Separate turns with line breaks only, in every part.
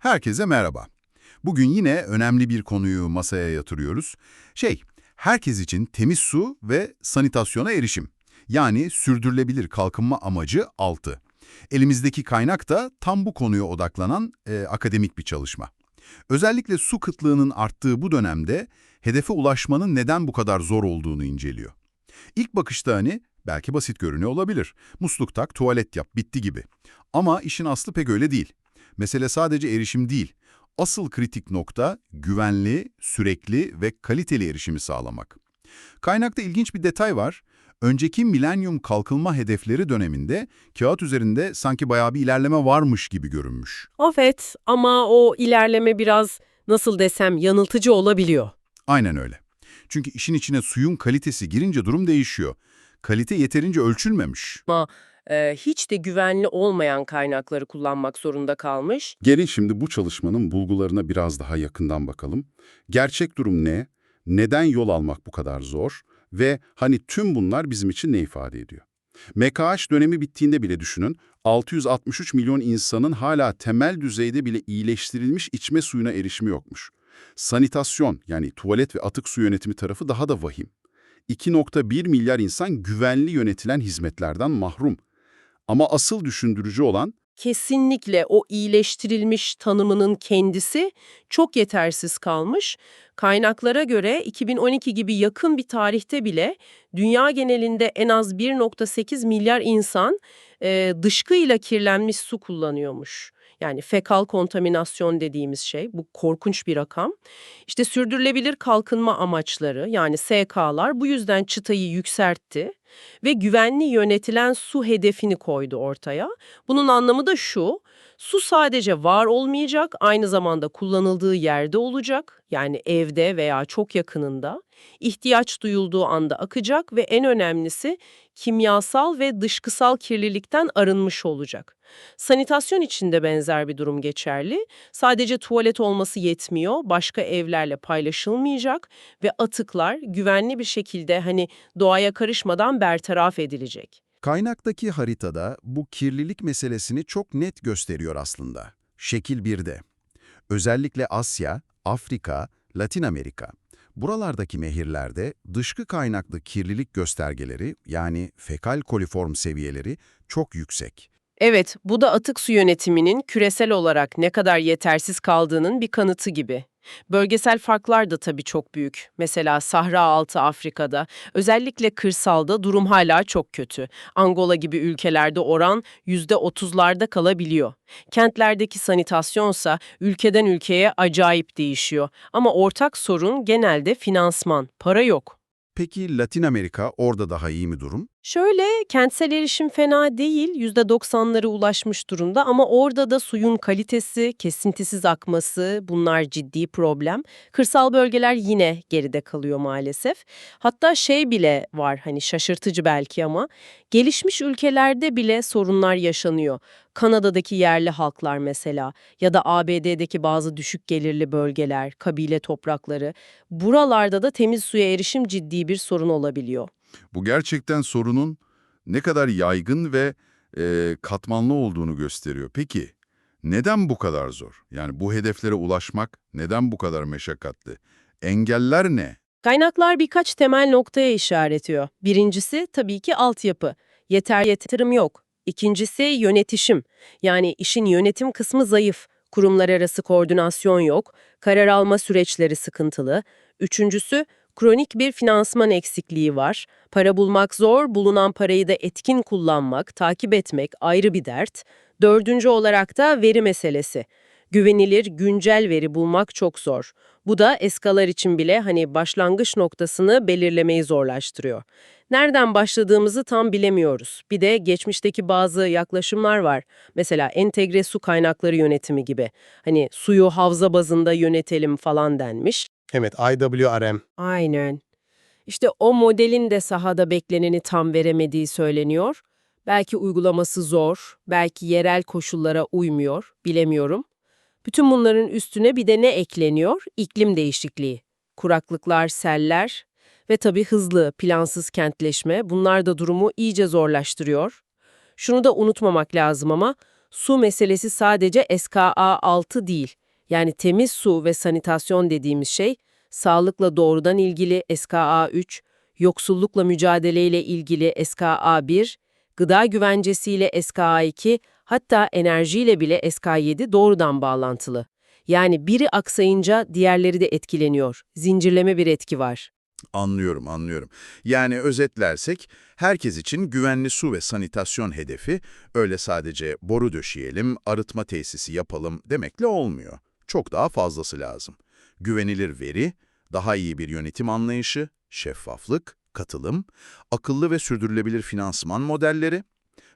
Herkese merhaba. Bugün yine önemli bir konuyu masaya yatırıyoruz. Şey, herkes için temiz su ve sanitasyona erişim. Yani sürdürülebilir kalkınma amacı 6. Elimizdeki kaynak da tam bu konuya odaklanan e, akademik bir çalışma. Özellikle su kıtlığının arttığı bu dönemde hedefe ulaşmanın neden bu kadar zor olduğunu inceliyor. İlk bakışta hani belki basit görünüyor olabilir. Musluk tak, tuvalet yap, bitti gibi. Ama işin aslı pek öyle değil. Mesele sadece erişim değil. Asıl kritik nokta güvenli, sürekli ve kaliteli erişimi sağlamak. Kaynakta ilginç bir detay var. Önceki milenyum kalkınma hedefleri döneminde kağıt üzerinde sanki bayağı bir ilerleme varmış gibi görünmüş.
Evet ama o ilerleme biraz nasıl desem yanıltıcı olabiliyor.
Aynen öyle. Çünkü işin içine suyun kalitesi girince durum değişiyor. Kalite yeterince ölçülmemiş.
Ama hiç de güvenli olmayan kaynakları kullanmak zorunda kalmış.
Gelin şimdi bu çalışmanın bulgularına biraz daha yakından bakalım. Gerçek durum ne? Neden yol almak bu kadar zor? Ve hani tüm bunlar bizim için ne ifade ediyor? MKH dönemi bittiğinde bile düşünün, 663 milyon insanın hala temel düzeyde bile iyileştirilmiş içme suyuna erişimi yokmuş. Sanitasyon yani tuvalet ve atık su yönetimi tarafı daha da vahim. 2.1 milyar insan güvenli yönetilen hizmetlerden mahrum. Ama asıl düşündürücü olan
Kesinlikle o iyileştirilmiş tanımının kendisi çok yetersiz kalmış. Kaynaklara göre 2012 gibi yakın bir tarihte bile dünya genelinde en az 1.8 milyar insan e, dışkıyla kirlenmiş su kullanıyormuş. Yani fekal kontaminasyon dediğimiz şey bu korkunç bir rakam. İşte sürdürülebilir kalkınma amaçları yani SK'lar bu yüzden çıtayı yükseltti ve güvenli yönetilen su hedefini koydu ortaya. Bunun anlamı da şu, su sadece var olmayacak, aynı zamanda kullanıldığı yerde olacak, yani evde veya çok yakınında, ihtiyaç duyulduğu anda akacak ve en önemlisi kimyasal ve dışkısal kirlilikten arınmış olacak. Sanitasyon için de benzer bir durum geçerli. Sadece tuvalet olması yetmiyor, başka evlerle paylaşılmayacak ve atıklar güvenli bir şekilde hani doğaya karışmadan bertaraf edilecek.
Kaynaktaki haritada bu kirlilik meselesini çok net gösteriyor aslında. Şekil 1'de. Özellikle Asya, Afrika, Latin Amerika. Buralardaki nehirlerde dışkı kaynaklı kirlilik göstergeleri yani fekal koliform seviyeleri çok yüksek.
Evet, bu da atık su yönetiminin küresel olarak ne kadar yetersiz kaldığının bir kanıtı gibi. Bölgesel farklar da tabii çok büyük. Mesela Sahra Altı Afrika'da, özellikle kırsalda durum hala çok kötü. Angola gibi ülkelerde oran %30'larda kalabiliyor. Kentlerdeki sanitasyonsa ülkeden ülkeye acayip değişiyor. Ama ortak sorun genelde finansman, para yok.
Peki Latin Amerika orada daha iyi mi durum?
Şöyle, kentsel erişim fena değil, %90'lara ulaşmış durumda ama orada da suyun kalitesi, kesintisiz akması bunlar ciddi problem. Kırsal bölgeler yine geride kalıyor maalesef. Hatta şey bile var hani şaşırtıcı belki ama gelişmiş ülkelerde bile sorunlar yaşanıyor. Kanada'daki yerli halklar mesela ya da ABD'deki bazı düşük gelirli bölgeler, kabile toprakları buralarda da temiz suya erişim ciddi bir sorun olabiliyor.
Bu gerçekten sorunun ne kadar yaygın ve e, katmanlı olduğunu gösteriyor. Peki neden bu kadar zor? Yani bu hedeflere ulaşmak neden bu kadar meşakkatli? Engeller ne?
Kaynaklar birkaç temel noktaya işaret ediyor. Birincisi tabii ki altyapı. Yeter yatırım yok. İkincisi yönetişim. Yani işin yönetim kısmı zayıf. Kurumlar arası koordinasyon yok. Karar alma süreçleri sıkıntılı. Üçüncüsü kronik bir finansman eksikliği var. Para bulmak zor, bulunan parayı da etkin kullanmak, takip etmek ayrı bir dert. Dördüncü olarak da veri meselesi. Güvenilir, güncel veri bulmak çok zor. Bu da eskalar için bile hani başlangıç noktasını belirlemeyi zorlaştırıyor. Nereden başladığımızı tam bilemiyoruz. Bir de geçmişteki bazı yaklaşımlar var. Mesela entegre su kaynakları yönetimi gibi. Hani suyu havza bazında yönetelim falan denmiş.
Evet, IWRM.
Aynen. İşte o modelin de sahada bekleneni tam veremediği söyleniyor. Belki uygulaması zor, belki yerel koşullara uymuyor, bilemiyorum. Bütün bunların üstüne bir de ne ekleniyor? İklim değişikliği. Kuraklıklar, seller ve tabii hızlı, plansız kentleşme bunlar da durumu iyice zorlaştırıyor. Şunu da unutmamak lazım ama su meselesi sadece SKA 6 değil. Yani temiz su ve sanitasyon dediğimiz şey, sağlıkla doğrudan ilgili SKA 3, yoksullukla mücadeleyle ilgili SKA 1, gıda güvencesiyle SKA 2, hatta enerjiyle bile SKA 7 doğrudan bağlantılı. Yani biri aksayınca diğerleri de etkileniyor. Zincirleme bir etki var.
Anlıyorum, anlıyorum. Yani özetlersek, herkes için güvenli su ve sanitasyon hedefi öyle sadece boru döşeyelim, arıtma tesisi yapalım demekle olmuyor. Çok daha fazlası lazım. Güvenilir veri, daha iyi bir yönetim anlayışı, şeffaflık, katılım, akıllı ve sürdürülebilir finansman modelleri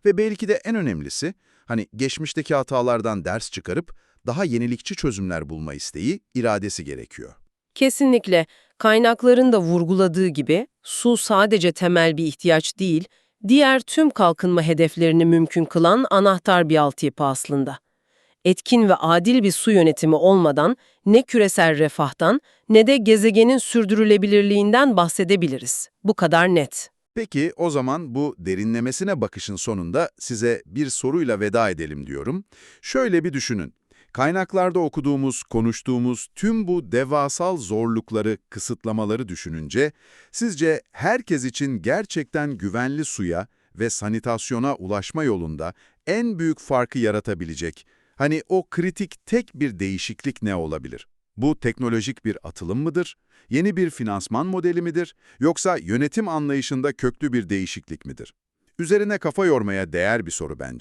ve belki de en önemlisi, hani geçmişteki hatalardan ders çıkarıp daha yenilikçi çözümler bulma isteği, iradesi gerekiyor.
Kesinlikle. Kaynakların da vurguladığı gibi su sadece temel bir ihtiyaç değil, diğer tüm kalkınma hedeflerini mümkün kılan anahtar bir altyapı aslında. Etkin ve adil bir su yönetimi olmadan ne küresel refahtan ne de gezegenin sürdürülebilirliğinden bahsedebiliriz. Bu kadar net.
Peki o zaman bu derinlemesine bakışın sonunda size bir soruyla veda edelim diyorum. Şöyle bir düşünün. Kaynaklarda okuduğumuz, konuştuğumuz tüm bu devasal zorlukları, kısıtlamaları düşününce sizce herkes için gerçekten güvenli suya ve sanitasyona ulaşma yolunda en büyük farkı yaratabilecek, hani o kritik tek bir değişiklik ne olabilir? Bu teknolojik bir atılım mıdır? Yeni bir finansman modeli midir? Yoksa yönetim anlayışında köklü bir değişiklik midir? Üzerine kafa yormaya değer bir soru bence.